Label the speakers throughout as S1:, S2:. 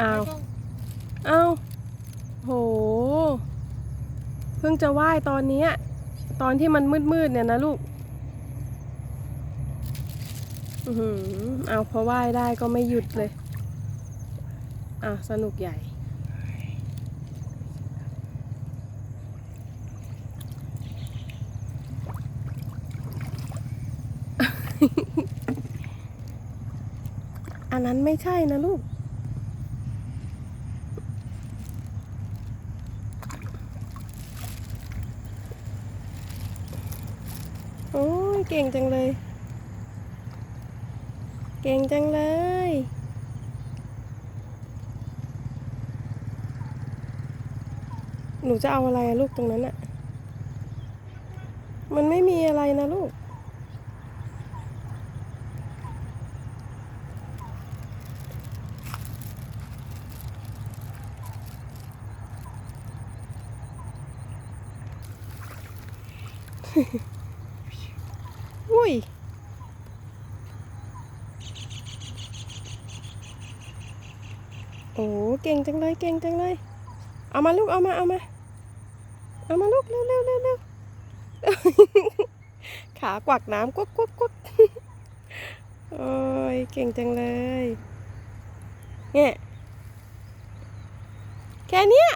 S1: อ้าวเอ้าโห เพิ่งจะว่ายตอนนี้ ตอนที่มันมืดๆเนี่ยนะลูกอือหือเอาพอว่ายได้ก็ไม่หยุดเลย อะสนุกใหญ่อันนั้นไม่ใช่นะลูก โอ้ย เก่งจังเลย เก่งจังเลย หนูจะเอาอะไรลูกตรงนั้นอะมันไม่มีอะไรนะลูก อุ้ย โอ้ เก่งจังเลย เก่งจังเลย เอามาลูก เอามา เอามา เอามาลูก เร็วเร็วเร็วเร็วขากวักน้ำกวักกวักกวักโอ้ย เก่งจังเลย เนี่ย แค่เนี้ย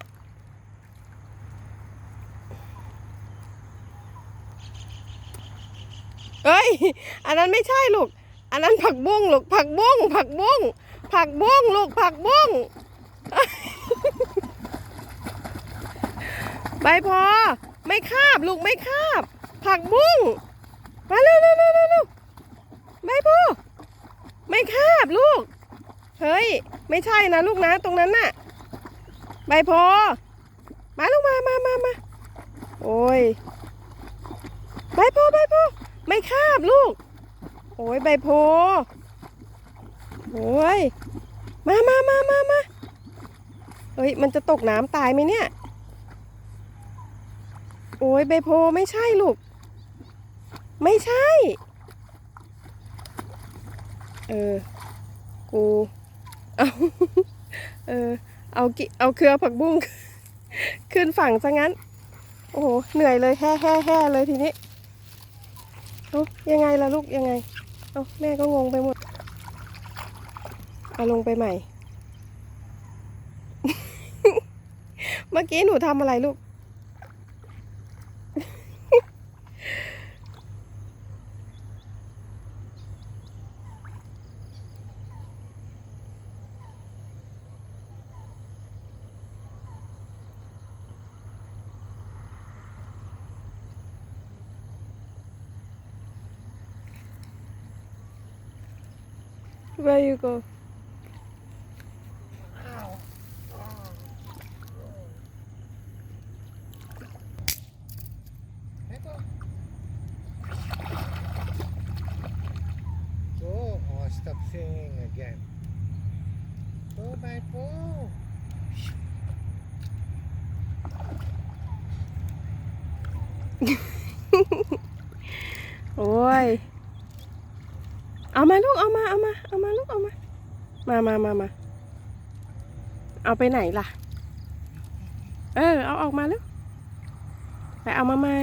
S1: เอ้ย อันนั้นไม่ใช่ลูก อันนั้นผักบุ้งลูก ผักบุ้ง ผักบุ้ง ผักบุ้งลูก ผักบุ้ง ใบพอ ไม่คาบลูกไม่คาบ ผักบุ้ง มาเร็วเร็วเร็วเร็วเร็วใบพอ ไม่คาบลูก เฮ้ย ไม่ใช่นะลูกนะ ตรงนั้นน่ะ ใบพอ มาลูกมามามามาโอ้ย ใบโพใบโพ ไม่คาบลูก โอ้ยใบโพโอ้ย มามามามามาเฮ้ย มันจะตกน้ำตายไหมเนี่ย โอ้ยใบโพไม่ใช่ลูก ไม่ใช่ เออ กู เอา เออ เอากิเอาเครือผักบุ้ง ขึ้นฝั่งซะงั้น โอ้โห เหนื่อยเลยแห่แห่แห่เลยทีนี้ เอายังไงล่ะลูกยังไง เอาแม่ก็งงไปหมดเอาลงไปใหม่ เมื่อกี้หนูทำอะไรลูก Where you go?
S2: Oh, stop singing again. Go,
S1: my boo. Why? เอามาลูกเอามาเอามาเอามาลูกเอามา มามามามาเอาไปไหนล่ะ เออ เอาออกมาแล้วไปเอามาใหม่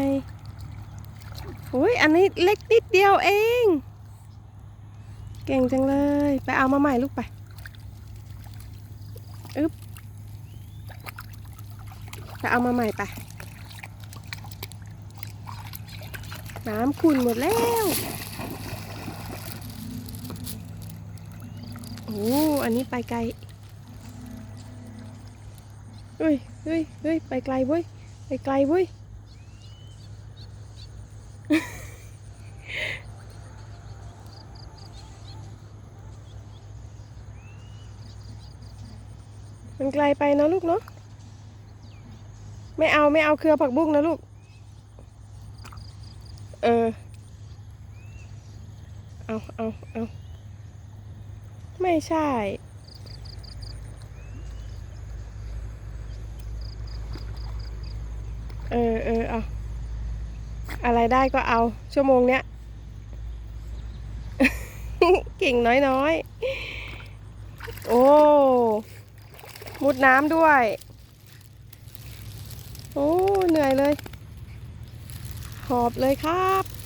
S1: โอ้ยอันนี้เล็กนิดเดียวเอง เก่งจังเลย ไปเอามาใหม่ลูกไปอึ๊บไปเอามาใหม่ไปน้ำขุ่นหมดแล้ว โอ้อันนี้ไปไกลเฮ้ยเฮ้ยเฮ้ยไปไกลเว้ย ไปไกลเว้ย มันไกลไปนะลูกเนาะ ไม่เอาไม่เอาเครือผักบุ้งนะลูก เออ เอาเอาเอา ไม่ใช่ เออเออเอาอะไรได้ก็เอา ชั่วโมงเนี้ย เก่งน้อยน้อยๆโอ้ มุดน้ำด้วย โอ้ เหนื่อยเลย หอบเลยครับ